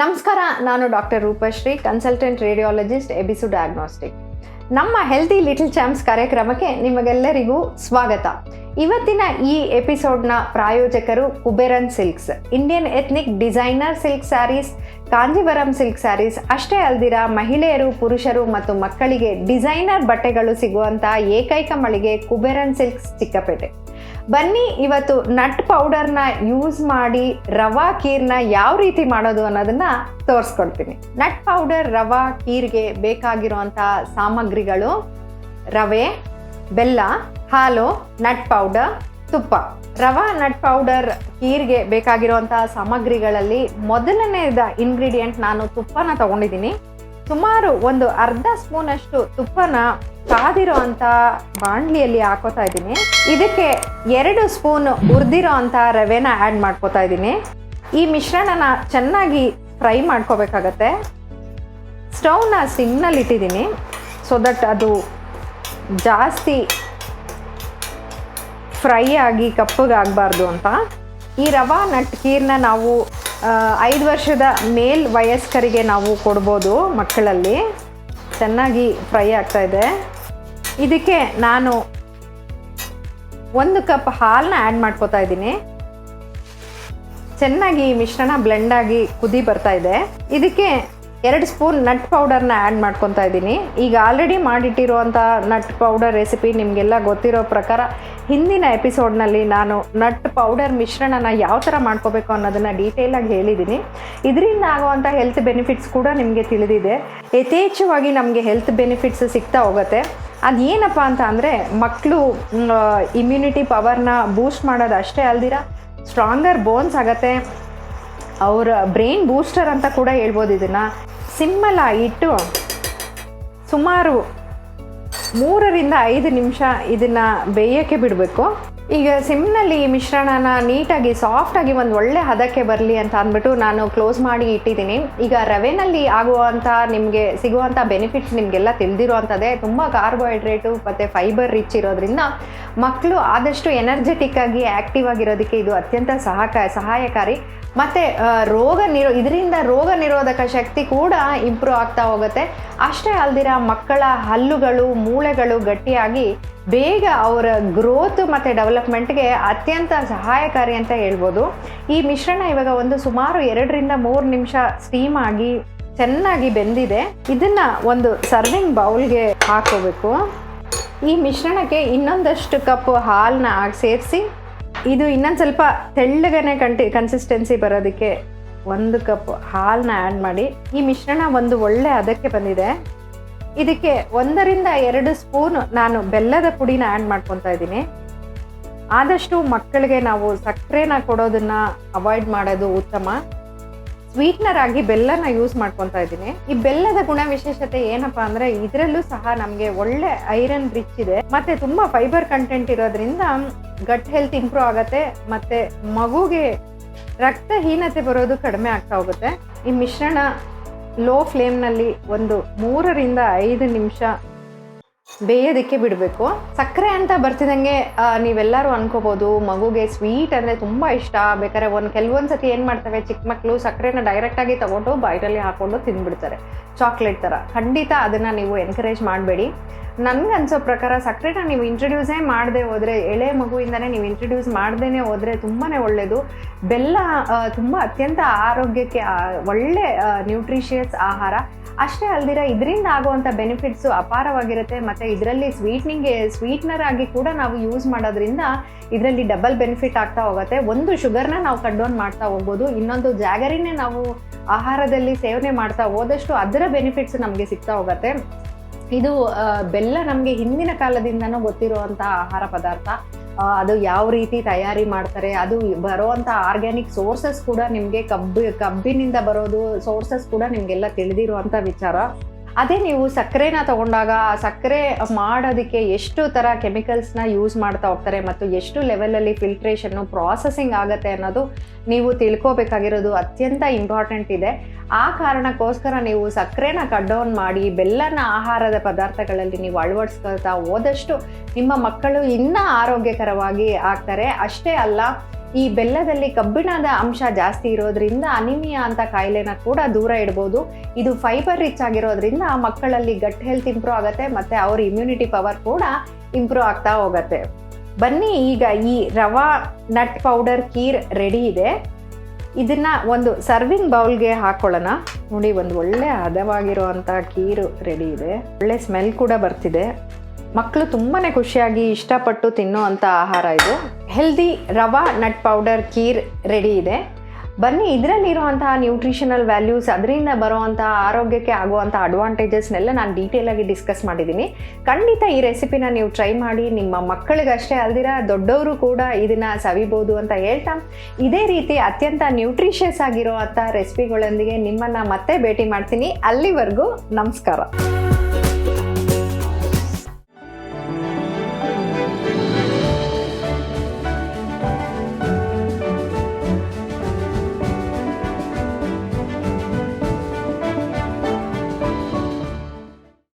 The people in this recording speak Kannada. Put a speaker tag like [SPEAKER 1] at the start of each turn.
[SPEAKER 1] ನಮಸ್ಕಾರ, ನಾನು ಡಾಕ್ಟರ್ ರೂಪಶ್ರೀ ಕನ್ಸಲ್ಟೆಂಟ್ ರೇಡಿಯಾಲಜಿಸ್ಟ್ ಎಬಿಸು ಡಯಾಗ್ನೋಸ್ಟಿಕ್ ನಮ್ಮ ಹೆಲ್ತಿ ಲಿಟಲ್ ಚಾಂಪ್ಸ್ ಕಾರ್ಯಕ್ರಮಕ್ಕೆ ನಿಮಗೆಲ್ಲರಿಗೂ ಸ್ವಾಗತ. ಇವತ್ತಿನ ಈ ಎಪಿಸೋಡ್ನ ಪ್ರಾಯೋಜಕರು Kuberan silks Indian ethnic designer silk sarees Kanjivaram silk sarees ಅಷ್ಟೇ ಅಲ್ದಿರ ಮಹಿಳೆಯರು, ಪುರುಷರು ಮತ್ತು ಮಕ್ಕಳಿಗೆ ಡಿಸೈನರ್ ಬಟ್ಟೆಗಳು ಸಿಗುವಂತಹ ಏಕೈಕ ಮಳಿಗೆ ಕುಬೇರನ್ ಸಿಲ್ಕ್ಸ್ ಚಿಕ್ಕಪೇಟೆ. ಬನ್ನಿ, ಇವತ್ತು ನಟ್ ಪೌಡರ್ನ ಯೂಸ್ ಮಾಡಿ ರವಾ ಖೀರ್ನ ಯಾವ ರೀತಿ ಮಾಡೋದು ಅನ್ನೋದನ್ನ ತೋರಿಸ್ಕೊಡ್ತೀನಿ. ನಟ್ ಪೌಡರ್, ರವಾ ಖೀರ್ಗೆ ಬೇಕಾಗಿರುವಂಥ ಸಾಮಗ್ರಿಗಳು ರವೆ, ಬೆಲ್ಲ, ಹಾಲು, ನಟ್ ಪೌಡರ್, ತುಪ್ಪ. ರವಾ, ನಟ್ ಪೌಡರ್ ಖೀರ್ಗೆ ಬೇಕಾಗಿರುವಂತಹ ಸಾಮಗ್ರಿಗಳಲ್ಲಿ ಮೊದಲನೇದ ಇಂಗ್ರೀಡಿಯೆಂಟ್ ನಾನು ತುಪ್ಪನ ತಗೊಂಡಿದ್ದೀನಿ. ಸುಮಾರು ಒಂದು ಅರ್ಧ ಸ್ಪೂನ್ ಅಷ್ಟು ತುಪ್ಪನ ಕಾದಿರೋ ಅಂತ ಬಾಣಲಿಯಲ್ಲಿ ಹಾಕೋತಾ ಇದ್ದೀನಿ. ಇದಕ್ಕೆ ಎರಡು ಸ್ಪೂನ್ ಹುರಿದಿರೋ ಅಂತ ರವೆನ ಆ್ಯಡ್ ಮಾಡ್ಕೋತಾ ಇದ್ದೀನಿ. ಈ ಮಿಶ್ರಣನ ಚೆನ್ನಾಗಿ ಫ್ರೈ ಮಾಡ್ಕೋಬೇಕಾಗತ್ತೆ. ಸ್ಟೌವ್ನ ಸಿಮ್ನಲ್ಲಿ ಇಟ್ಟಿದ್ದೀನಿ. ಸೊ ದಟ್ ಅದು ಜಾಸ್ತಿ ಫ್ರೈ ಆಗಿ ಕಪ್ಪಗಾಗಬಾರ್ದು ಅಂತ. ಈ ರವಾ ನಟ್ ಖೀರ್ನ ನಾವು ಐದು ವರ್ಷದ ಮೇಲ್ ವಯಸ್ಕರಿಗೆ ನಾವು ಕೊಡ್ಬೋದು ಮಕ್ಕಳಲ್ಲಿ. ಚೆನ್ನಾಗಿ ಫ್ರೈ ಆಗ್ತಾ ಇದೆ. ಇದಕ್ಕೆ ನಾನು ಒಂದು ಕಪ್ ಹಾಲನ್ನ ಆ್ಯಡ್ ಮಾಡ್ಕೋತಾ ಇದ್ದೀನಿ. ಚೆನ್ನಾಗಿ ಮಿಶ್ರಣ ಬ್ಲೆಂಡ್ ಆಗಿ ಕುದಿ ಬರ್ತಾ ಇದೆ. ಇದಕ್ಕೆ ಎರಡು ಸ್ಪೂನ್ ನಟ್ ಪೌಡರ್ನ ಆ್ಯಡ್ ಮಾಡ್ಕೊತಾ ಇದ್ದೀನಿ. ಈಗ ಆಲ್ರೆಡಿ ಮಾಡಿಟ್ಟಿರುವಂಥ ನಟ್ ಪೌಡರ್ ರೆಸಿಪಿ ನಿಮಗೆಲ್ಲ ಗೊತ್ತಿರೋ ಪ್ರಕಾರ ಹಿಂದಿನ ಎಪಿಸೋಡ್ನಲ್ಲಿ ನಾನು ನಟ್ ಪೌಡರ್ ಮಿಶ್ರಣನ ಯಾವ ಥರ ಮಾಡ್ಕೋಬೇಕು ಅನ್ನೋದನ್ನು ಡೀಟೇಲಾಗಿ ಹೇಳಿದ್ದೀನಿ. ಇದರಿಂದ ಆಗುವಂಥ ಹೆಲ್ತ್ ಬೆನಿಫಿಟ್ಸ್ ಕೂಡ ನಿಮಗೆ ತಿಳಿದಿದೆ. ಯಥೇಚ್ಛವಾಗಿ ನಮಗೆ ಹೆಲ್ತ್ ಬೆನಿಫಿಟ್ಸ್ ಸಿಗ್ತಾ ಹೋಗುತ್ತೆ. ಅದೇನಪ್ಪ ಅಂತ ಅಂದರೆ ಮಕ್ಕಳು ಇಮ್ಯುನಿಟಿ ಪವರ್ನ ಬೂಸ್ಟ್ ಮಾಡೋದು ಅಷ್ಟೇ ಅಲ್ದಿರ ಸ್ಟ್ರಾಂಗರ್ ಬೋನ್ಸ್ ಆಗತ್ತೆ. ಅವರ ಬ್ರೈನ್ ಬೂಸ್ಟರ್ ಅಂತ ಕೂಡ ಹೇಳ್ಬೋದು ಇದನ್ನು. ಸಿಮ್ಮಲ ಇಟ್ಟು ಸುಮಾರು ಮೂರರಿಂದ ಐದು ನಿಮಿಷ ಇದನ್ನು ಬೇಯೋಕ್ಕೆ ಬಿಡಬೇಕು. ಈಗ ಸಿಮ್ನಲ್ಲಿ ಈ ಮಿಶ್ರಣನ ನೀಟಾಗಿ ಸಾಫ್ಟಾಗಿ ಒಂದು ಒಳ್ಳೆ ಹದಕ್ಕೆ ಬರಲಿ ಅಂತ ಅಂದ್ಬಿಟ್ಟು ನಾನು ಕ್ಲೋಸ್ ಮಾಡಿ ಇಟ್ಟಿದ್ದೀನಿ. ಈಗ ರವೆನಲ್ಲಿ ಆಗುವಂಥ ನಿಮಗೆ ಸಿಗುವಂಥ ಬೆನಿಫಿಟ್ಸ್ ನಿಮಗೆಲ್ಲ ತಿಳಿದಿರುವಂಥದ್ದೇ ತುಂಬ ಕಾರ್ಬೋಹೈಡ್ರೇಟು ಮತ್ತು ಫೈಬರ್ ರಿಚ್ ಇರೋದ್ರಿಂದ ಮಕ್ಕಳು ಆದಷ್ಟು ಎನರ್ಜೆಟಿಕ್ ಆಗಿ ಆ್ಯಕ್ಟಿವ್ ಆಗಿರೋದಕ್ಕೆ ಇದು ಅತ್ಯಂತ ಸಹಕ, ಸಹಾಯಕಾರಿ. ಮತ್ತು ರೋಗ ನಿರೋ, ಇದರಿಂದ ರೋಗ ನಿರೋಧಕ ಶಕ್ತಿ ಕೂಡ ಇಂಪ್ರೂವ್ ಆಗ್ತಾ ಹೋಗುತ್ತೆ. ಅಷ್ಟೇ ಅಲ್ದಿರ ಮಕ್ಕಳ ಹಲ್ಲುಗಳು, ಮೂಳೆಗಳು ಗಟ್ಟಿಯಾಗಿ ಬೇಗ ಅವರ ಗ್ರೋತ್ ಮತ್ತು ಡೆವಲಪ್ಮೆಂಟ್ಗೆ ಅತ್ಯಂತ ಸಹಾಯಕಾರಿ ಅಂತ ಹೇಳ್ಬೋದು. ಈ ಮಿಶ್ರಣ ಇವಾಗ ಒಂದು ಸುಮಾರು ಎರಡರಿಂದ ಮೂರು ನಿಮಿಷ ಸ್ಟೀಮ್ ಆಗಿ ಚೆನ್ನಾಗಿ ಬೆಂದಿದೆ. ಇದನ್ನು ಒಂದು ಸರ್ವಿಂಗ್ ಬೌಲ್ಗೆ ಹಾಕೋಬೇಕು. ಈ ಮಿಶ್ರಣಕ್ಕೆ ಇನ್ನೊಂದಷ್ಟು ಕಪ್ ಹಾಲನ್ನ ಸೇರಿಸಿ, ಇದು ಇನ್ನೊಂದು ಸ್ವಲ್ಪ ತೆಳ್ಳಗನೆ ಕಂಟಿ ಕನ್ಸಿಸ್ಟೆನ್ಸಿ ಬರೋದಕ್ಕೆ ಒಂದು ಕಪ್ ಹಾಲನ್ನ ಆ್ಯಡ್ ಮಾಡಿ, ಈ ಮಿಶ್ರಣ ಒಂದು ಒಳ್ಳೆ ಅದಕ್ಕೆ ಬಂದಿದೆ. ಇದಕ್ಕೆ ಒಂದರಿಂದ ಎರಡು ಸ್ಪೂನ್ ನಾನು ಬೆಲ್ಲದ ಪುಡಿನ ಆ್ಯಡ್ ಮಾಡ್ಕೊತಾ ಇದ್ದೀನಿ. ಆದಷ್ಟು ಮಕ್ಕಳಿಗೆ ನಾವು ಸಕ್ಕರೆನ ಕೊಡೋದನ್ನ ಅವಾಯ್ಡ್ ಮಾಡೋದು ಉತ್ತಮ. ಸ್ವೀಟ್ನರ್ ಆಗಿ ಬೆಲ್ಲನ ಯೂಸ್ ಮಾಡ್ಕೊತಾ ಇದ್ದೀನಿ. ಈ ಬೆಲ್ಲದ ಗುಣ ವಿಶೇಷತೆ ಏನಪ್ಪಾ ಅಂದ್ರೆ ಇದರಲ್ಲೂ ಸಹ ನಮಗೆ ಒಳ್ಳೆ ಐರನ್ ರಿಚ್ ಇದೆ. ಮತ್ತೆ ತುಂಬಾ ಫೈಬರ್ ಕಂಟೆಂಟ್ ಇರೋದ್ರಿಂದ ಗಟ್ ಹೆಲ್ತ್ ಇಂಪ್ರೂವ್ ಆಗುತ್ತೆ. ಮತ್ತೆ ಮಗುಗೆ ರಕ್ತಹೀನತೆ ಬರೋದು ಕಡಿಮೆ ಆಗ್ತಾ ಹೋಗುತ್ತೆ. ಈ ಮಿಶ್ರಣ ಲೋ ಫ್ಲೇಮ್ನಲ್ಲಿ ಒಂದು ಮೂರರಿಂದ ಐದು ನಿಮಿಷ ಬೇಯೋದಕ್ಕೆ ಬಿಡಬೇಕು. ಸಕ್ಕರೆ ಅಂತ ಬರ್ತಿದಂಗೆ ನೀವೆಲ್ಲರೂ ಅನ್ಕೋಬೋದು, ಮಗುಗೆ ಸ್ವೀಟ್ ಅಂದರೆ ತುಂಬ ಇಷ್ಟ. ಬೇಕಾದ್ರೆ ಒಂದು, ಕೆಲವೊಂದು ಸತಿ ಏನು ಮಾಡ್ತವೆ ಚಿಕ್ಕ ಮಕ್ಕಳು ಸಕ್ಕರೆನ ಡೈರೆಕ್ಟಾಗಿ ತಗೊಂಡು ಬಾಯ್ರಲ್ಲಿ ಹಾಕೊಂಡು ತಿಂದ್ಬಿಡ್ತಾರೆ ಚಾಕ್ಲೇಟ್ ಥರ ಖಂಡಿತ ಅದನ್ನು ನೀವು ಎನ್ಕರೇಜ್ ಮಾಡಬೇಡಿ. ನನ್ಗೆ ಅನ್ಸೋ ಪ್ರಕಾರ ಸಕ್ಕರೆನ ನೀವು ಇಂಟ್ರೊಡ್ಯೂಸೇ ಮಾಡದೆ ಹೋದರೆ, ಎಳೆ ಮಗುವಿಂದನೇ ನೀವು ಇಂಟ್ರಡ್ಯೂಸ್ ಮಾಡ್ದೇ ಹೋದರೆ ತುಂಬಾ ಒಳ್ಳೆಯದು ಬೆಲ್ಲ ತುಂಬ ಅತ್ಯಂತ ಆರೋಗ್ಯಕ್ಕೆ ಒಳ್ಳೆ ನ್ಯೂಟ್ರಿಷಿಯಸ್ ಆಹಾರ. ಅಷ್ಟೇ ಅಲ್ದಿರ ಇದರಿಂದ ಆಗುವಂಥ ಬೆನಿಫಿಟ್ಸು ಅಪಾರವಾಗಿರುತ್ತೆ. ಮತ್ತು ಇದರಲ್ಲಿ ಸ್ವೀಟ್ನಿಂಗ್ ಸ್ವೀಟ್ನರ್ ಆಗಿ ಕೂಡ ನಾವು ಯೂಸ್ ಮಾಡೋದ್ರಿಂದ ಇದರಲ್ಲಿ ಡಬಲ್ ಬೆನಿಫಿಟ್ ಆಗ್ತಾ ಹೋಗುತ್ತೆ. ಒಂದು ಶುಗರ್ನ ನಾವು ಕಟ್ ಡೌನ್ ಮಾಡ್ತಾ ಹೋಗ್ಬೋದು. ಇನ್ನೊಂದು ಜಾಗರಿನೇ ನಾವು ಆಹಾರದಲ್ಲಿ ಸೇವನೆ ಮಾಡ್ತಾ ಹೋದಷ್ಟು ಅದರ ಬೆನಿಫಿಟ್ಸ್ ನಮಗೆ ಸಿಗ್ತಾ ಹೋಗುತ್ತೆ. ಇದು ಬೆಲ್ಲ ನಮಗೆ ಹಿಂದಿನ ಕಾಲದಿಂದನೂ ಗೊತ್ತಿರುವಂಥ ಆಹಾರ ಪದಾರ್ಥ. ಅದು ಯಾವ ರೀತಿ ತಯಾರಿ ಮಾಡ್ತಾರೆ, ಅದು ಬರುವಂಥ ಆರ್ಗ್ಯಾನಿಕ್ ಸೋರ್ಸಸ್ ಕೂಡ ನಿಮಗೆ ಕಬ್ಬು, ಕಬ್ಬಿನಿಂದ ಬರೋದು ಸೋರ್ಸಸ್ ಕೂಡ ನಿಮಗೆಲ್ಲ ತಿಳಿದಿರುವಂಥ ವಿಚಾರ. ಅದೇ ನೀವು ಸಕ್ಕರೆನ ತಗೊಂಡಾಗ, ಆ ಸಕ್ಕರೆ ಮಾಡೋದಕ್ಕೆ ಎಷ್ಟು ಥರ ಕೆಮಿಕಲ್ಸ್ನ ಯೂಸ್ ಮಾಡ್ತಾ ಹೋಗ್ತಾರೆ ಮತ್ತು ಎಷ್ಟು ಲೆವೆಲಲ್ಲಿ ಫಿಲ್ಟ್ರೇಷನ್ನು ಪ್ರಾಸೆಸಿಂಗ್ ಆಗುತ್ತೆ ಅನ್ನೋದು ನೀವು ತಿಳ್ಕೋಬೇಕಾಗಿರೋದು ಅತ್ಯಂತ ಇಂಪಾರ್ಟೆಂಟ್ ಇದೆ. ಆ ಕಾರಣಕ್ಕೋಸ್ಕರ ನೀವು ಸಕ್ಕರೆನ ಕಟ್ ಡೌನ್ ಮಾಡಿ, ಬೆಲ್ಲನ ಆಹಾರದ ಪದಾರ್ಥಗಳಲ್ಲಿ ನೀವು ಅಳವಡಿಸ್ಕೊಳ್ತಾ ಹೋದಷ್ಟು ನಿಮ್ಮ ಮಕ್ಕಳು ಇನ್ನೂ ಆರೋಗ್ಯಕರವಾಗಿ ಆಗ್ತಾರೆ. ಅಷ್ಟೇ ಅಲ್ಲ, ಈ ಬೆಲ್ಲದಲ್ಲಿ ಕಬ್ಬಿಣದ ಅಂಶ ಜಾಸ್ತಿ ಇರೋದ್ರಿಂದ ಅನಿಮಿಯಾ ಅಂತ ಕಾಯಿಲೆನ ಕೂಡ ದೂರ ಇಡ್ಬೋದು. ಇದು ಫೈಬರ್ ರಿಚ್ ಆಗಿರೋದ್ರಿಂದ ಮಕ್ಕಳಲ್ಲಿ ಗಟ್ ಹೆಲ್ತ್ ಇಂಪ್ರೂವ್ ಆಗುತ್ತೆ, ಮತ್ತು ಅವ್ರ ಇಮ್ಯುನಿಟಿ ಪವರ್ ಕೂಡ ಇಂಪ್ರೂವ್ ಆಗ್ತಾ ಹೋಗುತ್ತೆ. ಬನ್ನಿ ಈಗ ಈ rava nut powder kheer ready ಇದೆ. ಇದನ್ನ ಒಂದು ಸರ್ವಿಂಗ್ ಬೌಲ್ಗೆ ಹಾಕೊಳ್ಳೋಣ. ನೋಡಿ, ಒಂದು ಒಳ್ಳೆ ಹದವಾಗಿರುವಂಥ ಕೀರು ರೆಡಿ ಇದೆ. ಒಳ್ಳೆ ಸ್ಮೆಲ್ ಕೂಡ ಬರ್ತಿದೆ. ಮಕ್ಕಳು ತುಂಬಾ ಖುಷಿಯಾಗಿ ಇಷ್ಟಪಟ್ಟು ತಿನ್ನುವಂಥ ಆಹಾರ ಇದು. Healthy rava nut powder kheer ready ಇದೆ. ಬನ್ನಿ ಇದರಲ್ಲಿರುವಂತಹ ನ್ಯೂಟ್ರಿಷನಲ್ ವ್ಯಾಲ್ಯೂಸ್ ಅದರಿಂದ ಬರುವಂತಹ ಆರೋಗ್ಯಕ್ಕೆ ಆಗುವಂಥ ಅಡ್ವಾಂಟೇಜಸ್ನೆಲ್ಲ ನಾನು ಡೀಟೇಲಾಗಿ ಡಿಸ್ಕಸ್ ಮಾಡಿದ್ದೀನಿ. ಖಂಡಿತ ಈ ರೆಸಿಪಿನ ನೀವು ಟ್ರೈ ಮಾಡಿ, ನಿಮ್ಮ ಮಕ್ಕಳಿಗಷ್ಟೇ ಅಲ್ದಿರ, ದೊಡ್ಡವರು ಕೂಡ ಇದನ್ನು ಸವಿಬೋದು ಅಂತ ಹೇಳ್ತಾ. ಇದೇ ರೀತಿ ಅತ್ಯಂತ ನ್ಯೂಟ್ರಿಷಿಯಸ್ ಆಗಿರುವಂಥ ರೆಸಿಪಿಗಳೊಂದಿಗೆ ನಿಮ್ಮನ್ನು ಮತ್ತೆ ಭೇಟಿ ಮಾಡ್ತೀನಿ. ಅಲ್ಲಿವರೆಗೂ ನಮಸ್ಕಾರ.